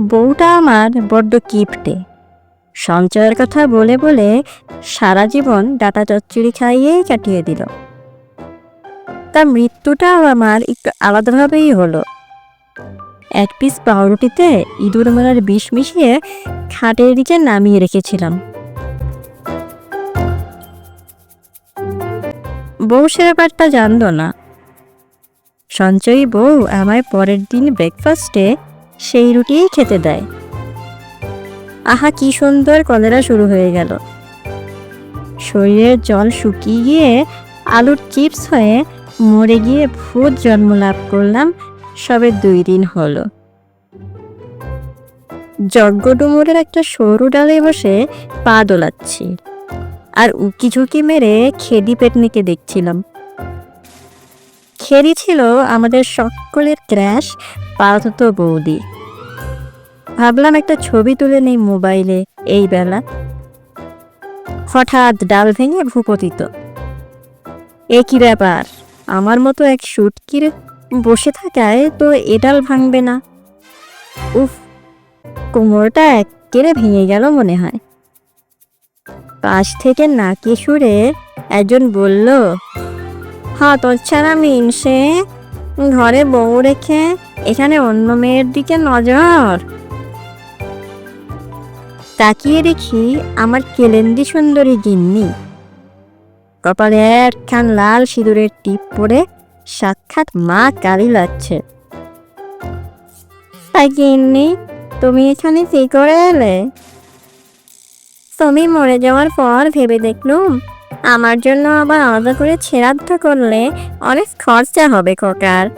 বউটা আমার বড্ড কিপটে। সঞ্চয়ের কথা বলে বলে সারা জীবন ডাটা চচ্চড়ি খাইয়েই কাটিয়ে দিল। তার মৃত্যুটাও আমার একটু আলাদাভাবেই হলো। এক পিস পাউরুটিতে ইঁদুর মারার বিষ মিশিয়ে খাটের নিচে নামিয়ে রেখেছিলাম। বউ সে ব্যাপারটা জানতো না। সঞ্চয়ী বউ আমায় পরের দিন ব্রেকফাস্টে সেই রুটিই খেতে দেয়। আহা, কি সুন্দর কলেরা শুরু হয়ে গেল। শরীরের জল শুকিয়ে গিয়ে আলুর চিপস হয়ে মরে গিয়ে ভূত জন্ম লাভ করলাম, সবে দুই দিন হলো। যজ্ঞ ডুমুরের একটা সরু ডালে বসে পা দোলাচ্ছি, আর উকি ঝুঁকি মেরে খেদি পেটনিকে দেখছিলাম। খেরি ছিল আমাদের সকলের ক্র্যাশ পালত বৌদি। ভাবলাম একটা ছবি তুলে নেই মোবাইলে এই বেলা। হঠাৎ ডাল ভেঙে ভূপতিত। এ কি ব্যাপার, আমার মতো এক সুটকির বসে থাকায় তো এ ডাল ভাঙবে না। উফ, কোমরটা একেরে ভেঙে গেল মনে হয়। পাশ থেকে নাকি সুরে একজন বলল হ্যাঁ তোর ছাড়া মিনসে। ঘরে বউ রেখে এখানে অন্য মেয়ের দিকে নজর। তাকিয়ে দেখি আমার কেলেন্দি সুন্দরী গিন্নি। কপালে একখান লাল সিঁদুরের টিপ পরে সাক্ষাৎ মা কালী লাগছে। তাই গিন্নি, তুমি এখানে কি করে এলে? তুমি মরে যাওয়ার পর ভেবে দেখলুম আমার জন্য আবার আলাদা করে ছেড়াদ্ধ করলে অনেক খরচা হবে, খোকার।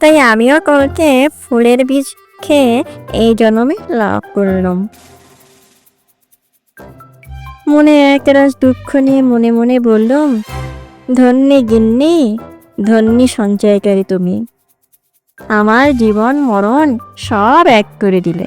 তাই আমিও কলকে ফুলের বীজ খেয়ে এই জন্মে লাভ করলাম। মনে একরাশ দুঃখ নিয়ে মনে মনে বললাম, ধন্যী গিন্নি, ধন্যী সঞ্চয়কারী তুমি। আমার জীবন মরণ সব এক করে দিলে।